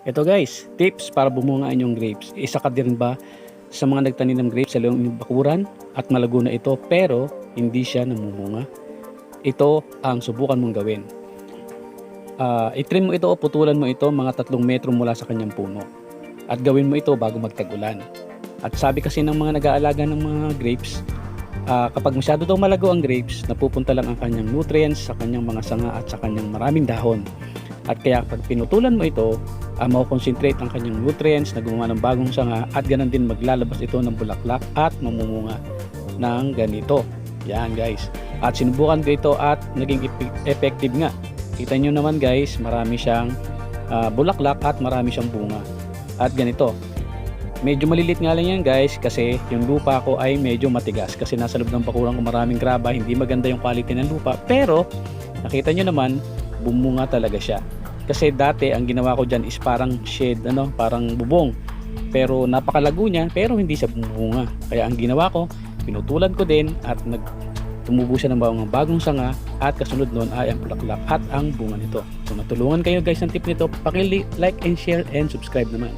Ito guys, tips para bumunga ang inyong grapes. Isa ka din ba sa mga nagtanim ng grapes sa iyong bakuran at malago na ito pero hindi siya namumunga? Ito ang subukan mong gawin. Ah, itrim mo ito o putulan mo ito mga tatlong metro mula sa kanyang puno. At gawin mo ito bago magtag-ulan. At sabi kasi ng mga nag-aalaga ng mga grapes, ah, kapag masyado daw malago ang grapes, napupunta lang ang kanyang nutrients sa kanyang mga sanga at sa kanyang maraming dahon. At kaya pag pinutulan mo ito, uh, concentrate ang kanyang nutrients na gumawa ng bagong sanga at ganun din maglalabas ito ng bulaklak at mamumunga ng ganito. Yan guys. At sinubukan ko ito at naging effective nga. Kita nyo naman guys, marami siyang ah, bulaklak at marami siyang bunga. At ganito. Medyo malilit nga lang yan guys kasi yung lupa ko ay medyo matigas kasi nasa loob ng bakuran ko maraming graba, hindi maganda yung quality ng lupa. Pero nakita nyo naman, bumunga talaga siya. Kasi dati ang ginawa ko dyan is parang shed, ano, parang bubong. Pero napakalago niya, pero hindi siya bumunga. Kaya ang ginawa ko, pinutulan ko din at nag tumubo siya ng mga bagong sanga at kasunod nun ay ang bulaklak at ang bunga nito. Kung natulungan kayo guys ng tip nito, paki-like and share and subscribe naman.